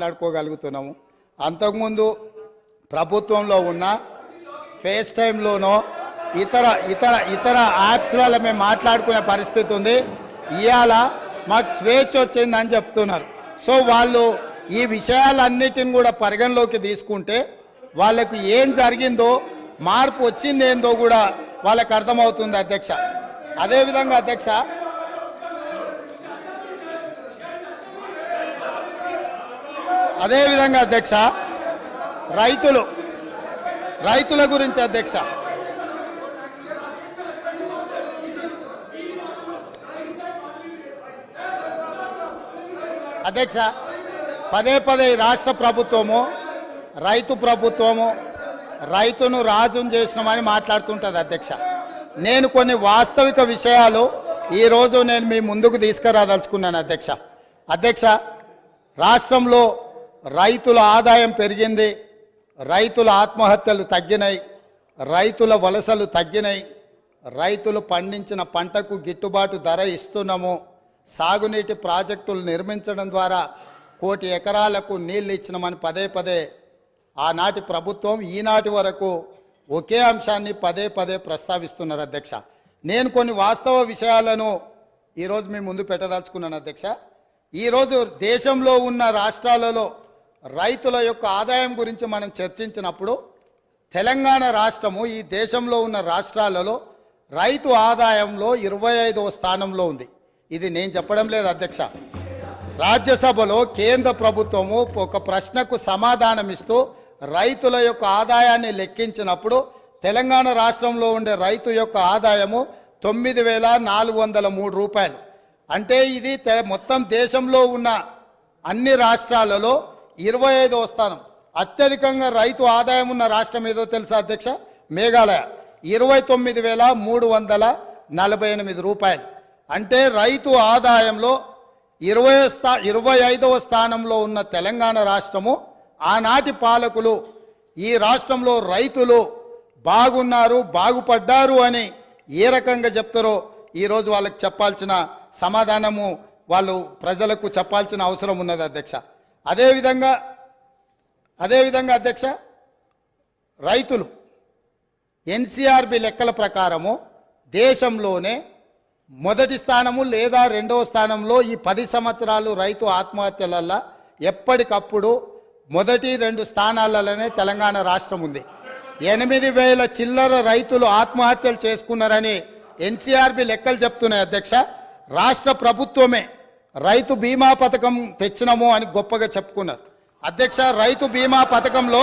మాట్లాడుకోగలుగుతున్నాము. అంతకుముందు ప్రభుత్వంలో ఉన్న ఫేస్ టైంలోనో ఇతర ఇతర ఇతర యాప్స్లలో మేము మాట్లాడుకునే పరిస్థితి ఉంది. ఇవాళ మాకు స్వేచ్ఛ వచ్చిందని చెప్తున్నారు. సో వాళ్ళు ఈ విషయాలన్నిటిని కూడా పరిగణలోకి తీసుకుంటే వాళ్ళకు ఏం జరిగిందో మార్పు వచ్చిందేందో కూడా వాళ్ళకు అర్థమవుతుంది అధ్యక్ష. అదేవిధంగా అధ్యక్ష అదేవిధంగా అధ్యక్ష రైతులు రైతుల గురించి అధ్యక్ష. అధ్యక్ష పదే పదే రాష్ట్ర ప్రభుత్వము రైతు ప్రభుత్వము రైతును రాజును చేసినామని మాట్లాడుతుంటుంది అధ్యక్ష. నేను కొన్ని వాస్తవిక విషయాలు ఈరోజు నేను మీ ముందుకు తీసుకురాదలుచుకున్నాను అధ్యక్ష. అధ్యక్ష రాష్ట్రంలో రైతుల ఆదాయం పెరిగింది రైతుల ఆత్మహత్యలు తగ్గినాయి రైతుల వలసలు తగ్గినాయి రైతులు పండించిన పంటకు గిట్టుబాటు ధర ఇస్తున్నాము సాగునీటి ప్రాజెక్టులు నిర్మించడం ద్వారా కోటి ఎకరాలకు నీళ్ళు ఇచ్చినామని పదే పదే ఆనాటి ప్రభుత్వం ఈనాటి వరకు ఒకే అంశాన్ని పదే పదే ప్రస్తావిస్తున్నారు అధ్యక్ష. నేను కొన్ని వాస్తవ విషయాలను ఈరోజు మీ ముందు పెట్టదలుచుకున్నాను అధ్యక్ష. ఈరోజు దేశంలో ఉన్న రాష్ట్రాలలో రైతుల యొక్క ఆదాయం గురించి మనం చర్చించినప్పుడు తెలంగాణ రాష్ట్రము ఈ దేశంలో ఉన్న రాష్ట్రాలలో రైతు ఆదాయంలో ఇరవై ఐదవ స్థానంలో ఉంది. ఇది నేను చెప్పడం లేదు అధ్యక్ష. రాజ్యసభలో కేంద్ర ప్రభుత్వము ఒక ప్రశ్నకు సమాధానం ఇస్తూ రైతుల యొక్క ఆదాయాన్ని లెక్కించినప్పుడు తెలంగాణ రాష్ట్రంలో ఉండే రైతు యొక్క ఆదాయము తొమ్మిది వేల నాలుగు వందల మూడు రూపాయలు. అంటే ఇది తె- మొత్తం దేశంలో ఉన్న అన్ని రాష్ట్రాలలో ఇరవై ఐదవ స్థానం. అత్యధికంగా రైతు ఆదాయం ఉన్న రాష్ట్రం ఏదో తెలుసా అధ్యక్ష? మేఘాలయ. ఇరవై తొమ్మిది వేల మూడు వందల నలభై ఎనిమిది రూపాయలు. అంటే రైతు ఆదాయంలో ఇరవై స్థా ఇరవై ఐదవ స్థానంలో ఉన్న తెలంగాణ రాష్ట్రము ఆనాటి పాలకులు ఈ రాష్ట్రంలో రైతులు బాగున్నారు బాగుపడ్డారు అని ఏ రకంగా చెప్తారో ఈరోజు వాళ్ళకి చెప్పాల్సిన సమాధానము వాళ్ళు ప్రజలకు చెప్పాల్సిన అవసరం ఉన్నది అధ్యక్ష. అదేవిధంగా అదేవిధంగా అధ్యక్ష రైతులు ఎన్సీఆర్బి లెక్కల ప్రకారము దేశంలోనే మొదటి స్థానము లేదా రెండవ స్థానంలో ఈ పది సంవత్సరాలు రైతు ఆత్మహత్యలల్ల ఎప్పటికప్పుడు మొదటి రెండు స్థానాలలోనే తెలంగాణ రాష్ట్రం ఉంది. ఎనిమిది వేల చిల్లర రైతులు ఆత్మహత్యలు చేసుకున్నారని ఎన్సీఆర్బి లెక్కలు చెప్తున్నాయి అధ్యక్ష. రాష్ట్ర ప్రభుత్వమే రైతు బీమా పథకం తెచ్చినము అని గొప్పగా చెప్పుకున్నారు. అధ్యక్ష రైతు బీమా పథకంలో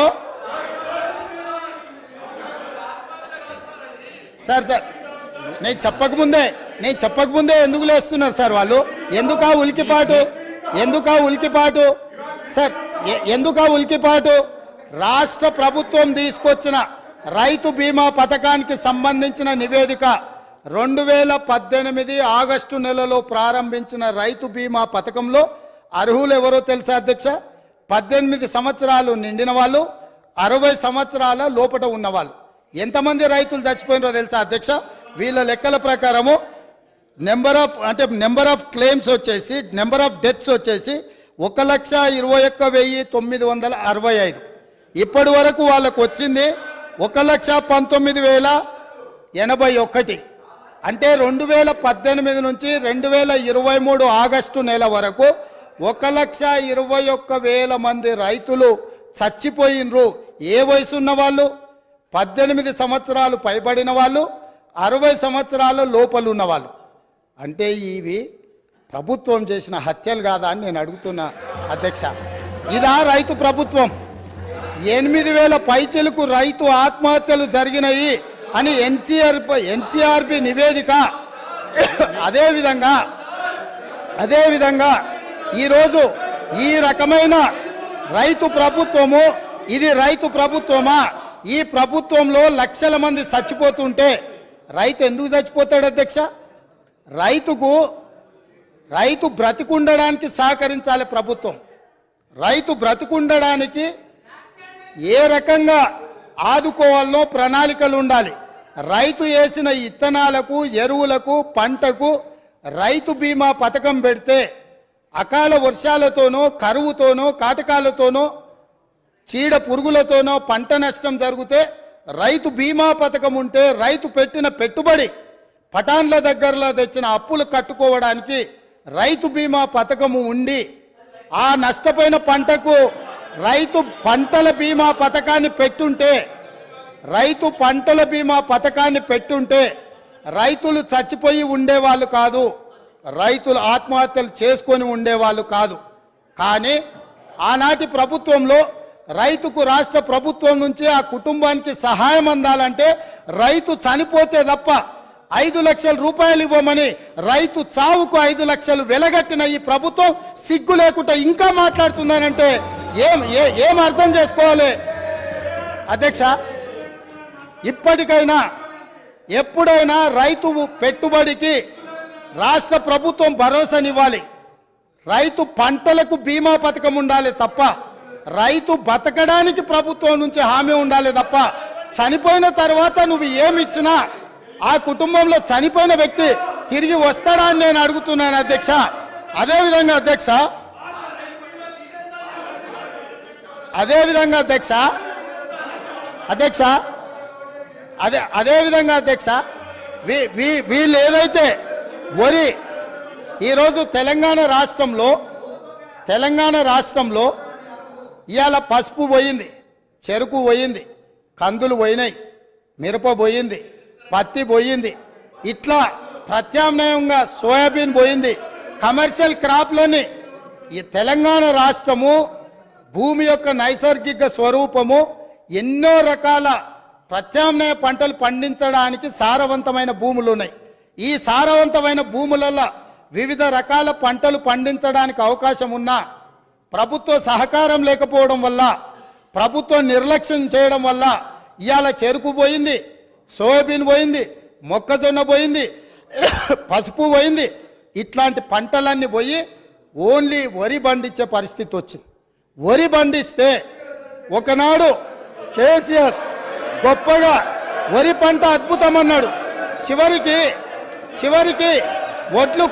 సార్ సార్ నేను చెప్పకముందే నేను చెప్పకముందే ఎందుకు లేస్తున్నారు సార్ వాళ్ళు? ఎందుకా ఉలికిపాటు? ఎందుకా ఉలికిపాటు? సార్ ఎందుకు ఎందుకా ఉలికిపాటు? రాష్ట్ర ప్రభుత్వం తీసుకొచ్చిన రైతు బీమా పథకానికి సంబంధించిన నివేదిక రెండు వేల పద్దెనిమిది ఆగస్టు నెలలో ప్రారంభించిన రైతు బీమా పథకంలో అర్హులు ఎవరో తెలుసా అధ్యక్ష? పద్దెనిమిది సంవత్సరాలు నిండిన వాళ్ళు అరవై సంవత్సరాల లోపట ఉన్నవాళ్ళు. ఎంతమంది రైతులు చచ్చిపోయినారో తెలుసా అధ్యక్ష? వీళ్ళ లెక్కల ప్రకారము నెంబర్ ఆఫ్ అంటే నెంబర్ ఆఫ్ క్లెయిమ్స్ వచ్చేసి నెంబర్ ఆఫ్ డెత్స్ వచ్చేసి ఒక లక్ష ఇరవై ఒక్క వెయ్యి తొమ్మిది వందల అరవై ఐదు. ఇప్పటి వరకు వాళ్ళకు వచ్చింది ఒక లక్ష పంతొమ్మిది వేల ఎనభై ఒకటి. అంటే రెండు వేల పద్దెనిమిది నుంచి రెండు వేల ఇరవై మూడు ఆగస్టు నెల వరకు ఒక లక్ష ఇరవై ఒక్క వేల మంది రైతులు చచ్చిపోయినరు. ఏ వయసు ఉన్న వాళ్ళు పద్దెనిమిది సంవత్సరాలు పైబడిన వాళ్ళు అరవై సంవత్సరాల లోపలు ఉన్నవాళ్ళు. అంటే ఇవి ప్రభుత్వం చేసిన హత్యలు కాదా అని నేను అడుగుతున్నా అధ్యక్ష. ఇదా రైతు ప్రభుత్వం. ఎనిమిది వేల పైచెలకు రైతు ఆత్మహత్యలు జరిగినాయి. అని ఎన్సీఆర్ ఎన్సీఆర్బి నివేదిక. అదేవిధంగా అదేవిధంగా ఈరోజు ఈ రకమైన రైతు ప్రభుత్వము ఇది రైతు ప్రభుత్వమా? ఈ ప్రభుత్వంలో లక్షల మంది చచ్చిపోతుంటే రైతు ఎందుకు చచ్చిపోతాడు అధ్యక్ష? రైతుకు రైతు బ్రతికుండడానికి సహకరించాలి ప్రభుత్వం. రైతు బ్రతికుండడానికి ఏ రకంగా ఆదుకోవాలనో ప్రణాళికలు ఉండాలి రైతు వేసిన ఇత్తనాలకు ఎరువులకు పంటకు రైతు బీమా పథకం పెడితే అకాల వర్షాలతోనో కరువుతోనో కాటకాలతోనో చీడ పురుగులతోనో పంట నష్టం జరిగితే రైతు బీమా పథకం ఉంటే రైతు పెట్టిన పెట్టుబడి పటాన్ల దగ్గరలో తెచ్చిన అప్పులు కట్టుకోవడానికి రైతు బీమా పథకము ఉండి ఆ నష్టపోయిన పంటకు రైతు పంటల బీమా పథకాన్ని పెట్టుంటే రైతు పంటల బీమా పథకాన్ని పెట్టుంటే రైతులు చచ్చిపోయి ఉండేవాళ్ళు కాదు రైతులు ఆత్మహత్యలు చేసుకొని ఉండేవాళ్ళు కాదు. కానీ ఆనాటి ప్రభుత్వంలో రైతుకు రాష్ట్ర ప్రభుత్వం నుంచి ఆ కుటుంబానికి సహాయం అందాలంటే రైతు చనిపోతే తప్ప ఐదు లక్షల రూపాయలు ఇవ్వమని రైతు చావుకు ఐదు లక్షలు వెలగట్టిన ఈ ప్రభుత్వం సిగ్గు లేకుండా ఇంకా మాట్లాడుతుందనంటే ఏం ఏ- ఏం అర్థం చేసుకోవాలి? అధ్యక్ష ఇప్పటికైనా ఎప్పుడైనా రైతు పెట్టుబడికి రాష్ట్ర ప్రభుత్వం భరోసానివ్వాలి. రైతు పంటలకు బీమా పథకం ఉండాలి తప్ప రైతు బతకడానికి ప్రభుత్వం నుంచి హామీ ఉండాలి తప్ప చనిపోయిన తర్వాత నువ్వు ఏమి ఇచ్చినా ఆ కుటుంబంలో చనిపోయిన వ్యక్తి తిరిగి వస్తాడా అని నేను అడుగుతున్నాను అధ్యక్ష. అదేవిధంగా అధ్యక్ష అదేవిధంగా అధ్యక్ష అధ్యక్ష అదే అదే విధంగా అధ్యక్ష వీ వీ వీళ్ళు ఏదైతే వరి ఈరోజు తెలంగాణ రాష్ట్రంలో తెలంగాణ రాష్ట్రంలో ఇవాళ పసుపు పోయింది చెరుకు పోయింది కందులు పోయినాయి మిరప పోయింది పత్తి పోయింది ఇట్లా ప్రత్యామ్నాయంగా సోయాబీన్ పోయింది కమర్షియల్ క్రాప్లని ఈ తెలంగాణ రాష్ట్రము భూమి యొక్క నైసర్గిక స్వరూపము ఎన్నో రకాల ప్రత్యామ్నాయ పంటలు పండించడానికి సారవంతమైన భూములు ఉన్నాయి. ఈ సారవంతమైన భూములలో వివిధ రకాల పంటలు పండించడానికి అవకాశం ఉన్నా ప్రభుత్వ సహకారం లేకపోవడం వల్ల ప్రభుత్వం నిర్లక్ష్యం చేయడం వల్ల ఇవాళ చెరుకు పోయింది సోయాబీన్ పోయింది మొక్కజొన్న పోయింది పసుపు పోయింది. ఇట్లాంటి పంటలన్నీ పోయి ఓన్లీ వరి పండించే పరిస్థితి వచ్చింది. వరి పండిస్తే ఒకనాడు కేసీఆర్ గొప్పగా వరి పంట అద్భుతం అన్నాడు చివరికి చివరికి ఒడ్లు